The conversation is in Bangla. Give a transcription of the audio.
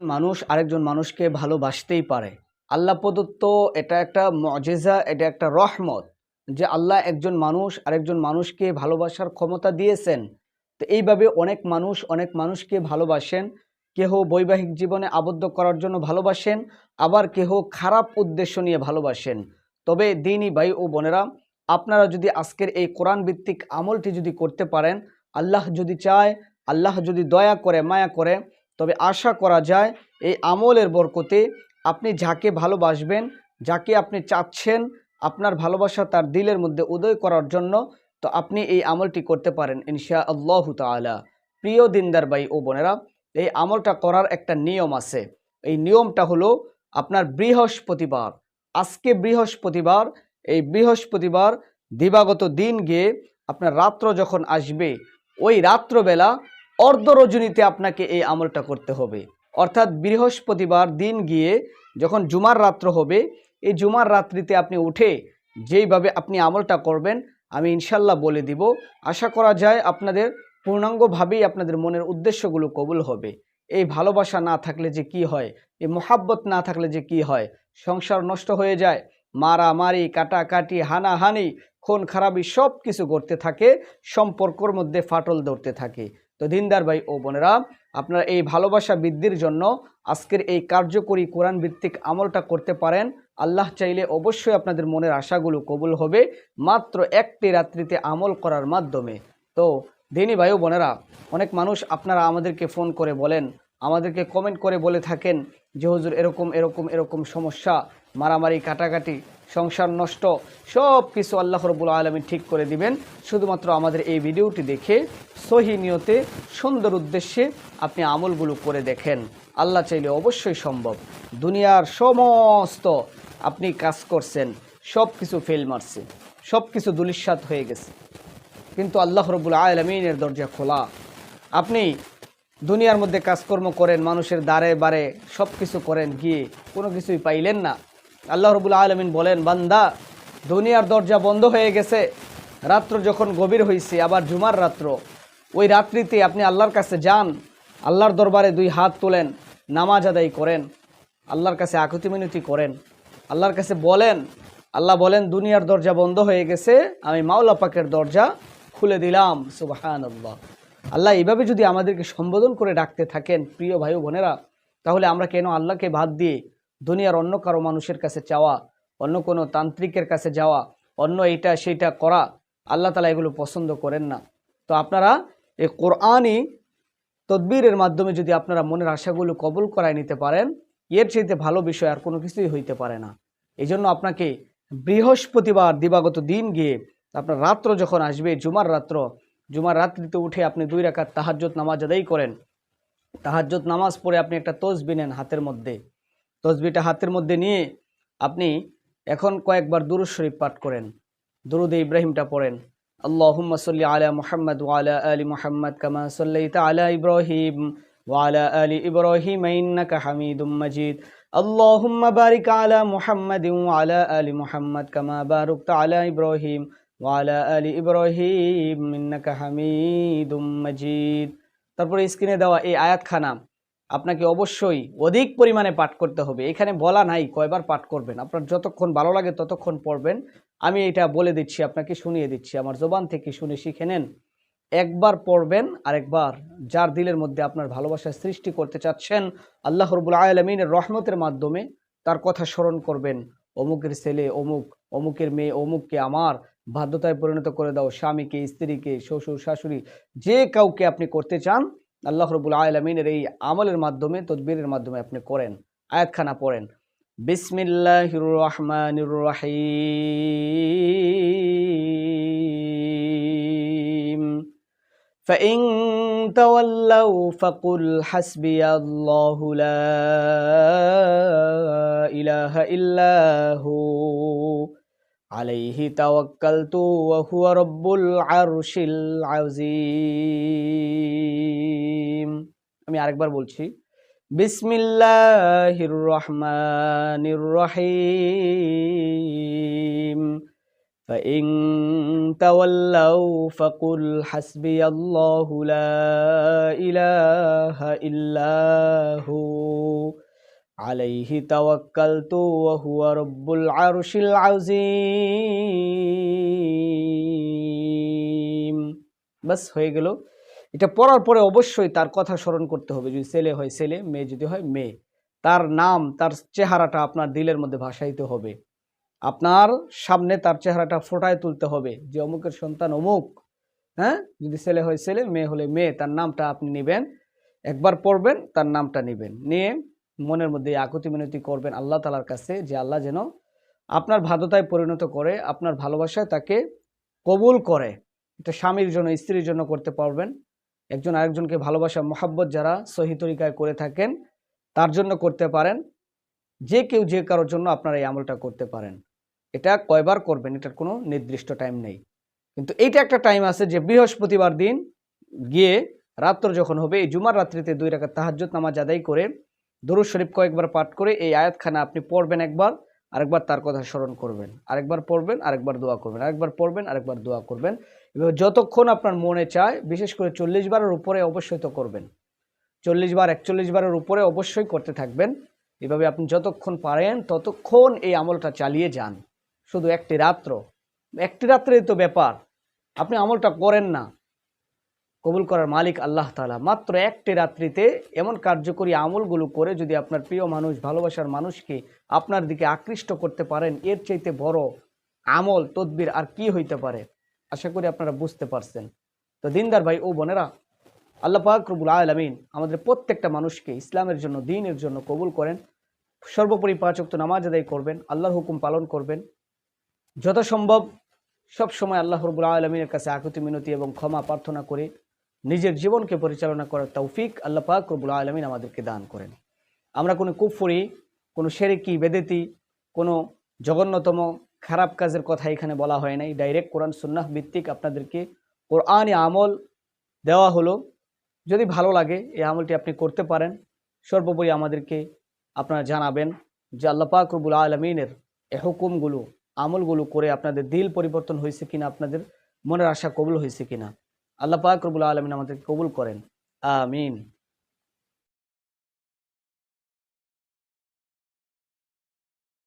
মানুষ আরেকজন মানুষকে ভালোবাসতেই পারে। আল্লাহ প্রদত্ত এটা একটা মজেজা, এটা একটা রহমত যে আল্লাহ একজন মানুষ আরেকজন মানুষকে ভালোবাসার ক্ষমতা দিয়েছেন। তো এইভাবে অনেক মানুষ অনেক মানুষকে ভালোবাসেন। কেহ বৈবাহিক জীবনে আবদ্ধ করার জন্য ভালোবাসেন, আবার কেহ খারাপ উদ্দেশ্য নিয়ে ভালোবাসেন। তবে দিনই ভাই ও বোনেরা, আপনারা যদি আজকের এই কোরআন ভিত্তিক আমলটি যদি করতে পারেন, আল্লাহ যদি চায়, আল্লাহ যদি দয়া করে, মায়া করে তবে আশা করা যায় এই আমলের বরকতে আপনি যাকে ভালোবাসবেন, যাকে আপনি চাচ্ছেন, আপনার ভালোবাসা তার দিলের মধ্যে উদয় করার জন্য তো আপনি এই আমলটি করতে পারেন ইনশা আল্লাহ তালা প্রিয় দিনদার ভাই ও বোনেরা, এই আমলটা করার একটা নিয়ম আছে। এই নিয়মটা হলো আপনার বৃহস্পতিবার, আজকে বৃহস্পতিবার, এই বৃহস্পতিবার দিবাগত দিন গিয়ে আপনার রাত্র যখন আসবে, ওই রাত্রবেলা অর্ধ রজনীতে আপনাকে এই আমলটা করতে হবে। অর্থাৎ বৃহস্পতিবার দিন গিয়ে যখন জুমার রাত্র হবে, এই জুমার রাত্রিতে আপনি উঠে যেইভাবে আপনি আমলটা করবেন, আমি ইনশাল্লাহ বলে দিব। আশা করা যায় আপনাদের পূর্ণাঙ্গভাবেই আপনাদের মনের উদ্দেশ্যগুলো কবুল হবে। এই ভালোবাসা না থাকলে যে কি হয়, এই মোহাব্বত না থাকলে যে কি হয়, সংসার নষ্ট হয়ে যায়, মারামারি, কাটাকাটি, হানাহানি খুন খারাপি সব কিছু করতে থাকে, সম্পর্কর মধ্যে ফাটল ধরতে থাকে। তো দিনদার ভাই ও বোনেরা, আপনারা এই ভালোবাসা বৃদ্ধির জন্য আজকের এই কার্যকরী কোরআন ভিত্তিক আমলটা করতে পারেন। আল্লাহ চাইলে অবশ্যই আপনাদের মনের আশাগুলো কবুল হবে মাত্র একটি রাত্রিতে আমল করার মাধ্যমে। তো দিনী ভাই ও বোনেরা, অনেক মানুষ আপনারা আমাদেরকে ফোন করে বলেন, আমাদেরকে কমেন্ট করে বলে থাকেন যে, হুজুর, এরকম এরকম এরকম সমস্যা, মারামারি, কাটাকাটি সংসার নষ্ট সব কিছু আল্লাহ রবুল আলমী ঠিক করে দিবেন। শুধুমাত্র আমাদের এই ভিডিওটি দেখে, সহি নিয়তে, সুন্দর উদ্দেশ্যে আপনি আমলগুলো করে দেখেন। আল্লাহ চাইলে অবশ্যই সম্ভব। দুনিয়ার সমস্ত আপনি কাজ করছেন সব কিছু ফেল মারছে সব কিছু দুলিশ্বাত হয়ে গেছে। কিন্তু আল্লাহ রবুল আলমিনের দরজা খোলা। আপনি দুনিয়ার মধ্যে কাজকর্ম করেন, মানুষের দ্বারে বারে সব কিছু করেন, গিয়ে কোনো কিছুই পাইলেন না। আল্লাহ রবুল আলমিন বলেন, বান্দা, দুনিয়ার দরজা বন্ধ হয়ে গেছে। রাত্র যখন গভীর হয়েছে আবার জুমার রাত্র। ওই রাত্রিতে আপনি আল্লাহর কাছে যান, আল্লাহর দরবারে দুই হাত তোলেন, নামাজ আদায় করেন, আল্লাহর কাছে আকুতি মিনতি করেন। আল্লাহর কাছে বলেন, আল্লাহ বলেন, দুনিয়ার দরজা বন্ধ হয়ে গেছে, আমি মাওলা পাকের দরজা খুলে দিলাম। সুবাহান আল্লাহ আল্লাহ এইভাবে যদি আমাদেরকে সম্বোধন করে ডাকতে থাকেন, প্রিয় ভাই বোনেরা, তাহলে আমরা কেন আল্লাহকে বাদ দিয়ে দুনিয়ার অন্য কারও মানুষের কাছে চাওয়া, অন্য কোনো তান্ত্রিকের কাছে যাওয়া, অন্য এটা সেইটা করা, আল্লাহ তালা এগুলো পছন্দ করেন না। তো আপনারা এই কোরআনই তদবিরের মাধ্যমে যদি আপনারা মনের আশাগুলো কবুল করায় নিতে পারেন, এর চাইতে ভালো বিষয় আর কোনো কিছুই হইতে পারে না। এই জন্য আপনাকে বৃহস্পতিবার দিবাগত দিন গিয়ে আপনার রাত্র যখন আসবে, জুমার রাত্র, জুমার রাত্রিতে উঠে আপনি দুই রাকাত তাহাজ্জত নামাজ আদায় করেন। তাহাজ্জত নামাজ পড়ে আপনি একটা তোজ বিনেন হাতের মধ্যে। তসবিটা হাতের মধ্যে নিয়ে আপনি এখন কয়েকবার দুরুদ শরীফ পাঠ করেন। দুরুদ ইব্রাহিমটা পড়েন। আল্লাহুম্মা সাল্লি আলা মোহাম্মদ ওয়ালা আলি মোহাম্মদ কামা সাল্লাইতা আলা ইব্রাহিম ওয়ালা আলি ইব্রাহিম ইন্নাকা হামিদুম মাজিদ। আল্লাহুম্মা বারিক আলা মুহাম্মদ ওয়ালা আলি মোহাম্মদ কামা বারুকতা আলা ইব্রাহিম ওয়ালা আলি ইব্রাহিম ইন্নাকা হামিদুম মাজিদ। তারপরে স্ক্রিনে দেওয়া এই আয়াতখানা আপনাকে অবশ্যই অধিক পরিমাণে পাঠ করতে হবে। এখানে বলা নাই কয়বার পাঠ করবেন। আপনার যতক্ষণ ভালো লাগে ততক্ষণ পড়বেন। আমি এটা বলে দিচ্ছি, আপনাকে শুনিয়ে দিচ্ছি। আমার জবান থেকে শুনে শিখে নেন। একবার পড়বেন, আরেকবার যার দিলের মধ্যে আপনার ভালোবাসা সৃষ্টি করতে চাচ্ছেন, আল্লাহ রবুল আলমিনের রহমতের মাধ্যমে তার কথা স্মরণ করবেন। অমুকের ছেলে অমুক, অমুকের মেয়ে অমুককে আমার বাধ্যতায় পরিণত করে দাও। স্বামীকে, স্ত্রীকে, শ্বশুর, শাশুড়ি, যে কাউকে আপনি করতে চান আল্লাহ রবুল আলমিনের এই আমলের মাধ্যমে তদবিরের মাধ্যমে আপনি করেন আয়াতখানা পড়েন বিসমিল্লাহ রহমান রহিম فإن تولوا فقل حسبي الله لا إله إلا هو عليه توكلت وهو رب العرش العظيم আমি আরেকবার বলছি বিসমিল্লাহির রহমানির রহিম فإن تولوا فقل حسبي الله لا إله إلا هو عليه توكلت وهو رب العرش العظيم বাস হয়ে গেল এটা পড়ার পরে অবশ্যই তার কথা স্মরণ করতে হবে। যদি ছেলে হয় ছেলে, মেয়ে যদি হয় মেয়ে। তার নাম, তার চেহারাটা আপনার দিলের মধ্যে ভাসাইতে হবে। আপনার সামনে তার চেহারাটা ফোটায় তুলতে হবে যে অমুকের সন্তান অমুক। হ্যাঁ? যদি ছেলে হয় ছেলে, মেয়ে হলে মেয়ে, তার নামটা আপনি নেবেন। একবার পড়বেন, তার নামটা নেবেন। নিয়ে মনের মধ্যে আকুতি মিনতি করবেন আল্লাহ তালার কাছে যে আল্লাহ যেন আপনার ভাদতায় পরিণত করে, আপনার ভালোবাসায় তাকে কবুল করে। এটা স্বামীর জন্য, স্ত্রীর জন্য করতে পারবেন। একজন আরেকজনকে ভালোবাসা, মহাব্বত যারা সহি তরিকায় করে থাকেন, তার জন্য করতে পারেন। যে কেউ যে কারোর জন্য আপনারা এই আমলটা করতে পারেন। এটা কয়বার করবেন, এটার কোনো নির্দিষ্ট টাইম নেই। কিন্তু এইটা একটা টাইম আছে যে বৃহস্পতিবার দিন গিয়ে রাত্র যখন হবে, এই জুমার রাত্রিতে দুই রাখা তাহাজ্জুদ নামাজ আদায় করে দরুদ শরীফ কয়েকবার পাঠ করে এই আয়াতখানা আপনি পড়বেন একবার। আরেকবার তার কথা স্মরণ করবেন, আরেকবার পড়বেন, আরেকবার দোয়া করবেন, আরেকবার পড়বেন, আরেকবার দোয়া করবেন। এভাবে যতক্ষণ আপনার মনে চায়, বিশেষ করে চল্লিশ বারের উপরে অবশ্যই তো করবেন। চল্লিশ বার, একচল্লিশ বারের উপরে অবশ্যই করতে থাকবেন। এভাবে আপনি যতক্ষণ পারেন, ততক্ষণ এই আমলটা চালিয়ে যান। শুধু একটি রাত্র। একটি রাত্রেই তো ব্যাপার। আপনি আমলটা করেন না। কবুল করার মালিক আল্লাহ তালা মাত্র একটি রাত্রিতে এমন কার্যকরী আমলগুলো করে যদি আপনার প্রিয় মানুষ, ভালোবাসার মানুষকে আপনার দিকে আকৃষ্ট করতে পারেন, এর চাইতে বড় আমল, তদবির আর কি হইতে পারে, আশা করি আপনারা বুঝতে পারছেন। তো দিনদার ভাই ও বোনেরা, আল্লাহ পাক রবুল আলমিন আমাদের প্রত্যেকটা মানুষকে ইসলামের জন্য, দিনের জন্য কবুল করেন। সর্বোপরি পাঁচক্ত নামাজ আদায় করবেন, আল্লাহর হুকুম পালন করবেন। যথাসম্ভব সব সময় আল্লাহ রবুল আলমিনের কাছে আকুতি, মিনতি এবং ক্ষমা প্রার্থনা করে নিজের জীবনকে পরিচালনা করার তৌফিক আল্লাহ পাক রবুল আলমিন আমাদেরকে দান করেন। আমরা কোনো কুফরি, কোনো সেরেকি, বেদেতি, কোনো জঘন্যতম খারাপ কাজের কথা এখানে বলা হয় নাই। ডাইরেক্ট কোরআন, সুন্নাহ ভিত্তিক আপনাদেরকে কোরআনে আমল দেওয়া হলো। যদি ভালো লাগে এই আমলটি আপনি করতে পারেন, সর্বোপরি আমাদেরকে আপনারা জানাবেন যে আল্লাহ পাক রবুল আলমিনের এ হুকুমগুলো, আমলগুলো করে আপনাদের দিল পরিবর্তন হয়েছে কিনা, আপনাদের মনের আশা কবুল হয়েছে কিনা। আল্লাহ পাক রবুল আলমিন আমাদেরকে কবুল করেন। আমিন।